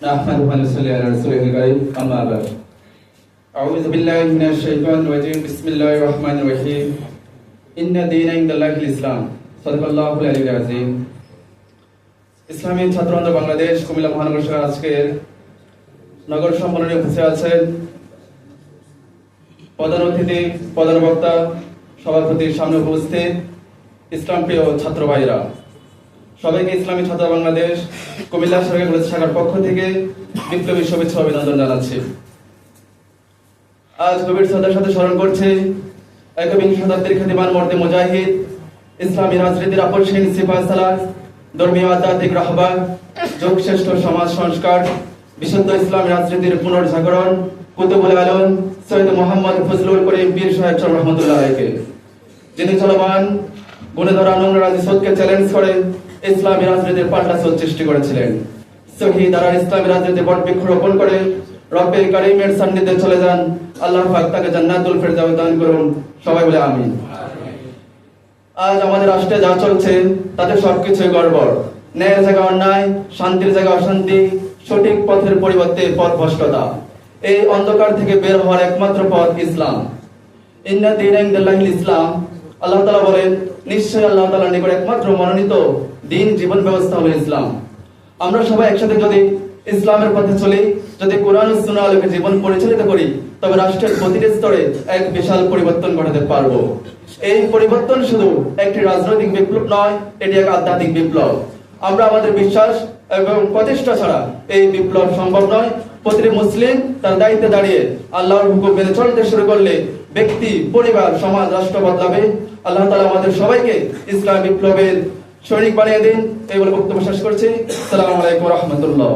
نحمده ونصلي على رسوله الكريم أما بعد أعوذ بالله من الشيطان الرجيم بسم الله الرحمن الرحيم إن الدين عند الله الإسلام صدق الله العلي العظيم ইসলামী ছাত্র আন্দোলন বাংলাদেশ কুমিল্লা মহানগর শাখার আজকের নগর সম্মেলনে উপস্থিত আছেন প্রধান অতিথি প্রধান বক্তা সভাপতির সামনে উপস্থিত ইসলাম প্রিয় ছাত্র ভাইরা সবাইকে ইসলামী ছাত্র বাংলাদেশ, কুমিল্লা সরকারি কলেজ শাখার পক্ষ থেকে বিপ্লবী শুভেচ্ছা অভিনন্দন জানাচ্ছি। আজ গভীর শ্রদ্ধার সাথে স্মরণ করছে একবিংশ শতাব্দীর খ্যাতিমান মর্দে মুজাহিদ, ইসলামী রাজনীতির আপসহীন সিপাহ সালাহ ধর্মীয় আধ্যাত্মিক রাহবার যুগশ্রেষ্ঠ সমাজ সংস্কার, বিশুদ্ধ ইসলাম রাজনীতির পুনর্জাগরণ, কুতুবুল আলম, সৈয়দ মোহাম্মদ ফজলুল করিম বীর সাহেব রহমতুল্লাহ আলাইকে যিনি চলমান, গুণধরা নোংরাজি সোদকে চ্যালেঞ্জ করে ইসলামী রাজনীতির পাল্টা সোদ সৃষ্টি করেছিলেন। শহীদ আর ইসলামী রাজনীতি বট বৃক্ষরোপণ করে রব্বে কারিমের সান্নিধ্যে চলে যান। আল্লাহ পাক তাকে জান্নাতুল ফেরদাউস দান করুন। সবাই বলে আমিন। আজ আমাদের রাষ্ট্রে যা চলছে, তাতে সবকিছুই গড়বড়। ন্যায়ের জায়গা অন্যায়, শান্তির জায়গা অশান্তি, সঠিক পথের পরিবর্তে পথ ভ্রষ্টতা। এই অন্ধকার থেকে বের হওয়ার একমাত্র পথ ইসলাম। ইন্না দিন ইসলাম আল্লাহ তালা বলেন, নিশ্চয়ই আল্লাহ তালার নিকট একমাত্র মনোনীত দিন জীবন ব্যবস্থা হলো ইসলাম। আমরা সবাই একসাথে যদি ইসলামের পথে চলি, যদি কোরআন সুন্নাহ আলোকে জীবন পরিচালিত করি, তবে রাষ্ট্রের প্রতিটি স্তরে এক বিশাল পরিবর্তন ঘটাতে পারব। এই পরিবর্তন শুধু একটি রাজনৈতিক বিপ্লব নয়, এটি এক আধ্যাত্মিক বিপ্লব। আমরা আমাদের বিশ্বাস এবং প্রতিষ্ঠা ছাড়া এই বিপ্লব সম্ভব নয়। প্রতিটি মুসলিম তার দায়িত্বে দাঁড়িয়ে আল্লাহর হুকুম মেনে চলতে শুরু করলে ব্যক্তি, পরিবার, সমাজ, রাষ্ট্র বদলাবে। আল্লাহ তালা আমাদের সবাইকে ইসলাম বিপ্লবের সৈনিক বানিয়ে দিন। এই বলে বক্তব্য শেষ করছি। সালাম আলাইকুম রহমতুল্লাহ।